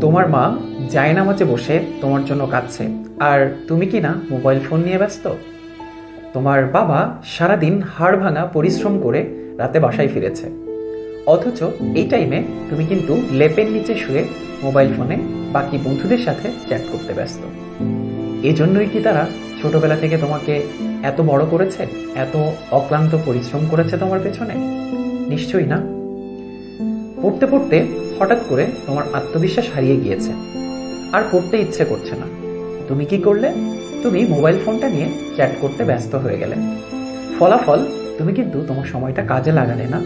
তোমার মা জায়নামাজে বসে তোমার জন্য কাঁদছে। আর তুমি কি না মোবাইল ফোন নিয়ে ব্যস্ত? তোমার বাবা সারাদিন হাড় ভাঙা পরিশ্রম করে রাতে বাসায় ফিরেছে। অথচ এই টাইমে তুমি কিন্তু লেপের নিচে শুয়ে মোবাইল ফোনে বাকি বন্ধুদের সাথে চ্যাট করতে ব্যস্ত। এজন্যই কি তারা ছোটবেলা থেকে তোমাকে এত বড় করেছে, এত অক্লান্ত পরিশ্রম করেছে তোমার পেছনে? নিশ্চয়ই না। পড়তে পড়তে হঠাৎ করে তোমার আত্মবিশ্বাস হারিয়ে গিয়েছে। আর পড়তে ইচ্ছে করছে না। তুমি কি করলে? তুমি মোবাইল ফোনটা নিয়ে চ্যাট করতে ব্যস্ত হয়ে গেলে। ফলাফল, তুমি কিন্তু তোমার সময়টা কাজে লাগালে না,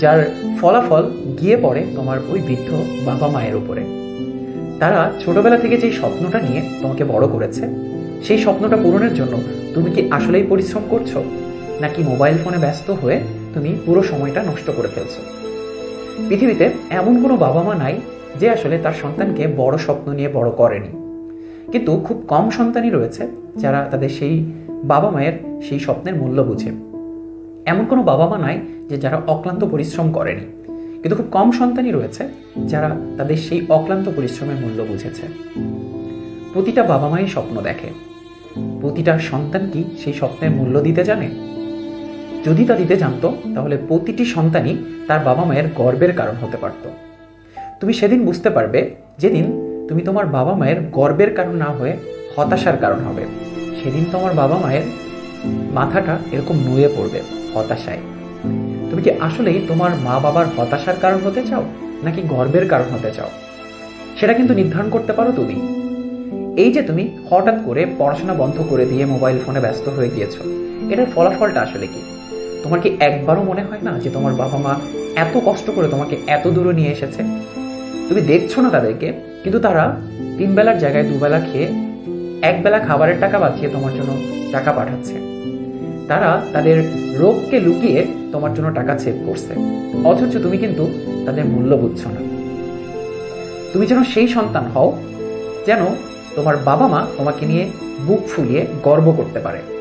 যার ফলাফল গিয়ে পড়ে তোমার ওই বৃদ্ধ বাবা মায়ের উপরে। তারা ছোটবেলা থেকে যেই স্বপ্নটা নিয়ে তোমাকে বড় করেছে, সেই স্বপ্নটা পূরণের জন্য তুমি কি আসলেই পরিশ্রম করছ? নাকি মোবাইল ফোনে ব্যস্ত হয়ে তুমি পুরো সময়টা নষ্ট করে ফেলছো? পৃথিবীতে এমন কোনো বাবা মা নাই যে আসলে তার সন্তানকে বড় স্বপ্ন নিয়ে বড় করেনি। কিন্তু খুব কম সন্তানই রয়েছে যারা তাদের সেই বাবা মায়ের সেই স্বপ্নের মূল্য বুঝে। এমন কোনো বাবা মা নাই যে যারা অক্লান্ত পরিশ্রম করেনি। কিন্তু খুব কম সন্তানই রয়েছে যারা তাদের সেই অক্লান্ত পরিশ্রমের মূল্য বুঝেছে। প্রতিটা বাবা মাই স্বপ্ন দেখে। প্রতিটা সন্তান কি সেই স্বপ্নের মূল্য দিতে জানে? যদি তা দিতে জানতো, তাহলে প্রতিটি সন্তানই তার বাবা মায়ের গর্বের কারণ হতে পারত। তুমি সেদিন বুঝতে পারবে যেদিন তুমি তোমার বাবা মায়ের গর্বের কারণ না হয়ে হতাশার কারণ হবে। সেদিন তোমার বাবা মায়ের মাথাটা এরকম নুয়ে পড়বে হতাশায়। তুমি কি আসলেই তোমার মা বাবার হতাশার কারণ হতে চাও, নাকি গর্বের কারণ হতে চাও? সেটা কিন্তু নির্ধারণ করতে পারো তুমি। এই যে তুমি হঠাৎ করে পড়াশোনা বন্ধ করে দিয়ে মোবাইল ফোনে ব্যস্ত হয়ে গিয়েছো, এটার ফলাফলটা আসলে কি? তোমার কি একবারও মনে হয় না যে তোমার বাবা মা এত কষ্ট করে তোমাকে এত দূরে নিয়ে এসেছে? তুমি দেখছ না তাদেরকে, কিন্তু তারা তিন বেলার জায়গায় দুবেলা খেয়ে এক বেলা খাবারের টাকা বাঁচিয়ে তোমার জন্য টাকা পাঠাচ্ছে। তারা তাদের রোগকে লুকিয়ে তোমার জন্য টাকা সেভ করছে। অথচ তুমি কিন্তু তাদের মূল্য বুঝছ না। তুমি যেন সেই সন্তান হও যেন তোমার বাবা মা তোমাকে নিয়ে বুক ফুলিয়ে গর্ব করতে পারে।